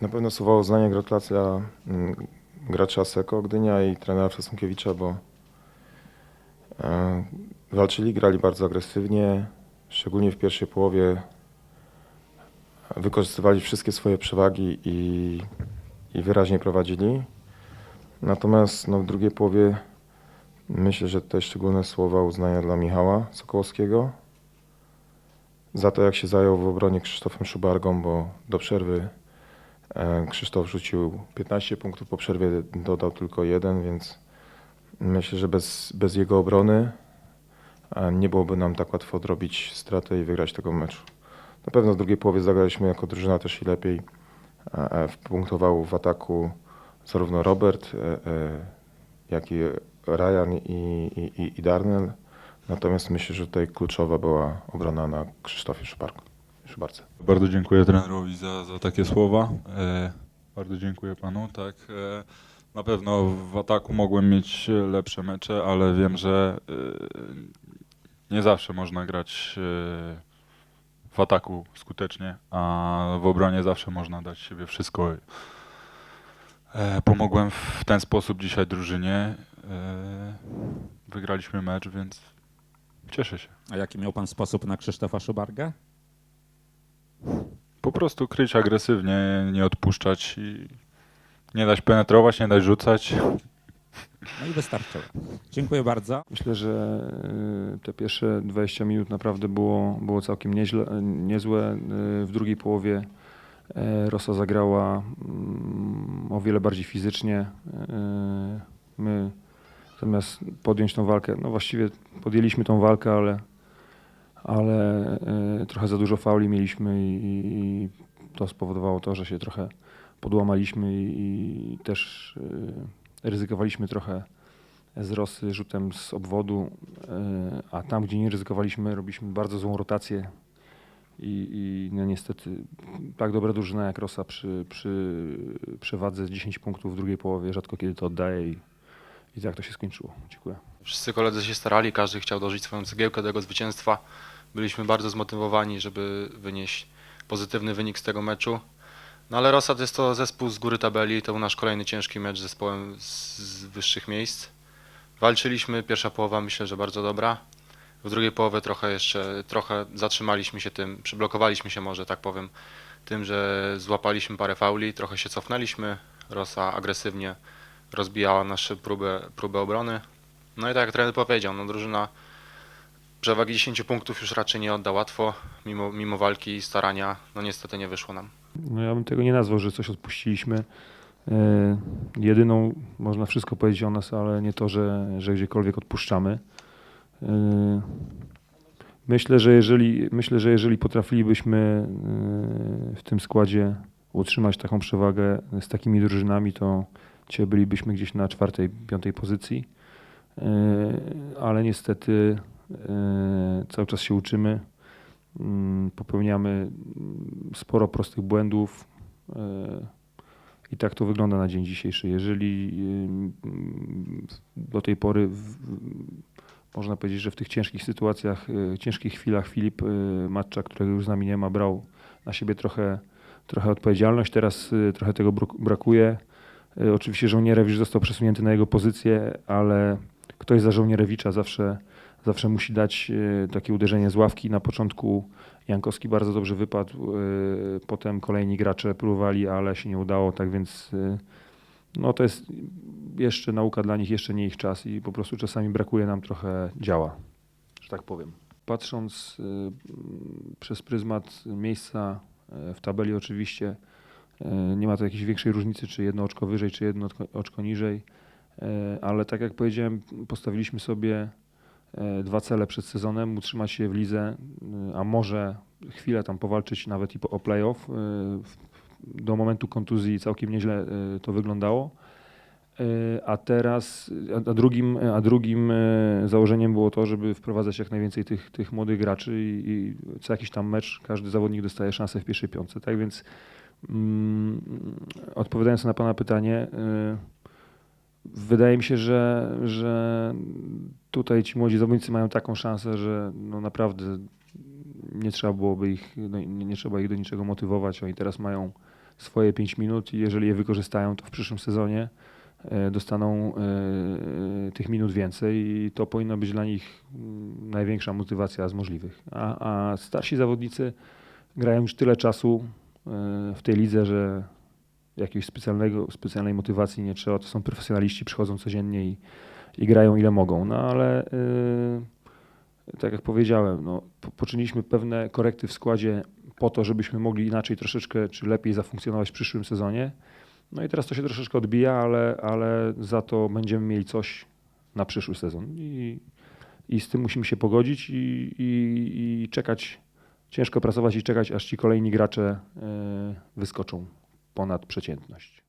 Na pewno słowa uznania gratulacja mm, gracza Seko Gdynia i trenera Przesunkiewicza, bo e, walczyli, grali bardzo agresywnie, szczególnie w pierwszej połowie wykorzystywali wszystkie swoje przewagi i, i wyraźnie prowadzili. Natomiast no, w drugiej połowie myślę, że tutaj szczególne słowa uznania dla Michała Sokołowskiego za to, jak się zajął w obronie Krzysztofem Szubargą, bo do przerwy Krzysztof rzucił 15 punktów, po przerwie dodał tylko jeden, więc myślę, że bez, bez jego obrony e, nie byłoby nam tak łatwo odrobić stratę i wygrać tego meczu. Na pewno w drugiej połowie zagraliśmy jako drużyna też i lepiej. E, e, Punktował w ataku zarówno Robert, e, e, jak i Ryan i, i, i- Darnell. Natomiast myślę, że tutaj kluczowa była obrona na Krzysztofie Szubarku. Szubarce. Bardzo dziękuję trenerowi za, za takie słowa. E, bardzo dziękuję panu. Tak, e, na pewno w ataku mogłem mieć lepsze mecze, ale wiem, że e, nie zawsze można grać e, w ataku skutecznie, a w obronie zawsze można dać siebie wszystko. E, pomogłem w ten sposób dzisiaj drużynie. E, wygraliśmy mecz, więc cieszę się. A jaki miał pan sposób na Krzysztofa Szubargę? Po prostu kryć agresywnie, nie odpuszczać i nie dać penetrować, nie dać rzucać. No i wystarczyło. Dziękuję bardzo. Myślę, że y, te pierwsze 20 minut naprawdę było, było całkiem nieźle, niezłe. Y, W drugiej połowie e, Rosa zagrała mm, o wiele bardziej fizycznie. Y, My zamiast podjąć tą walkę, no właściwie podjęliśmy tą walkę, ale, ale e, trochę za dużo fauli mieliśmy i, to spowodowało to, że się trochę podłamaliśmy i, też y, ryzykowaliśmy trochę z Rosy rzutem z obwodu, e, a tam, gdzie nie ryzykowaliśmy, robiliśmy bardzo złą rotację i, i no niestety tak dobra drużyna jak Rosa przy, przy przewadze z 10 punktów w drugiej połowie rzadko kiedy to oddaje i, i tak to się skończyło. Dziękuję. Wszyscy koledzy się starali, każdy chciał dożyć swoją cegiełkę do tego zwycięstwa. Byliśmy bardzo zmotywowani, żeby wynieść pozytywny wynik z tego meczu. No ale Rosat jest to zespół z góry tabeli, to był nasz kolejny ciężki mecz z zespołem z, wyższych miejsc. Walczyliśmy, pierwsza połowa myślę, że bardzo dobra. W drugiej połowie trochę jeszcze, trochę zatrzymaliśmy się tym, przyblokowaliśmy się może, tak powiem, tym, że złapaliśmy parę fauli, trochę się cofnęliśmy. Rosa agresywnie rozbijała nasze próbę, próbę obrony. No i tak jak trener powiedział, no drużyna przewagi 10 punktów już raczej nie odda łatwo, mimo, mimo walki i starania, no niestety nie wyszło nam. No ja bym tego nie nazwał, że coś odpuściliśmy. E, jedyną, można wszystko powiedzieć o nas, ale nie to, że, że gdziekolwiek odpuszczamy. E, myślę, że jeżeli, myślę, że jeżeli potrafilibyśmy e, w tym składzie utrzymać taką przewagę z takimi drużynami, to dzisiaj bylibyśmy gdzieś na czwartej, piątej pozycji. Ale niestety cały czas się uczymy. Mm, Popełniamy mm, sporo prostych błędów e, i tak to wygląda na dzień dzisiejszy. Jeżeli ym, do tej pory można powiedzieć, że w tych ciężkich sytuacjach, ciężkich chwilach Filip Matcza, którego już z nami nie ma, brał na siebie trochę, trochę odpowiedzialność. Teraz trochę tego brak- brakuje. Oczywiście żołnierewicz został przesunięty na jego pozycję, ale ktoś za żołnierewicza zawsze, zawsze musi dać e, takie uderzenie z ławki. Na początku Jankowski bardzo dobrze wypadł, e, potem kolejni gracze próbowali, ale się nie udało, tak więc e, no to jest jeszcze nauka dla nich, jeszcze nie ich czas i po prostu czasami brakuje nam trochę działa, że tak powiem. Patrząc przez pryzmat miejsca w tabeli oczywiście nie ma to jakiejś większej różnicy, czy jedno oczko wyżej, czy jedno oczko- niżej, ale tak jak powiedziałem, postawiliśmy sobie dwa cele przed sezonem, utrzymać się w lidze, e, a może chwilę tam powalczyć nawet i o playoff. E, Do momentu kontuzji całkiem nieźle e, to wyglądało. E, A teraz, a- drugim, a drugim e, założeniem było to, żeby wprowadzać jak najwięcej tych, tych młodych graczy i, i co jakiś tam mecz każdy zawodnik dostaje szansę w pierwszej piątce. Tak więc mm, odpowiadając na Pana pytanie, e, wydaje mi się, że, że tutaj ci młodzi zawodnicy mają taką szansę, że no naprawdę nie trzeba byłoby ich, no, nie, nie trzeba ich do niczego motywować. Oni teraz mają swoje 5 minut i jeżeli je wykorzystają, to w przyszłym sezonie e, dostaną e, tych minut więcej i to powinna być dla nich mm, największa motywacja z możliwych. A, a starsi zawodnicy grają już tyle czasu e, w tej lidze, że jakiejś specjalnego, specjalnej motywacji nie trzeba. To są profesjonaliści, przychodzą codziennie i, i grają ile mogą. No ale e, tak jak powiedziałem, no, po- poczyniliśmy pewne korekty w składzie po to, żebyśmy mogli inaczej troszeczkę czy lepiej zafunkcjonować w przyszłym sezonie. No i teraz to się troszeczkę odbija, ale, ale za to będziemy mieli coś na przyszły sezon. I, i z tym musimy się pogodzić i, i, i czekać, ciężko pracować i czekać, aż ci kolejni gracze e, wyskoczą ponad przeciętność.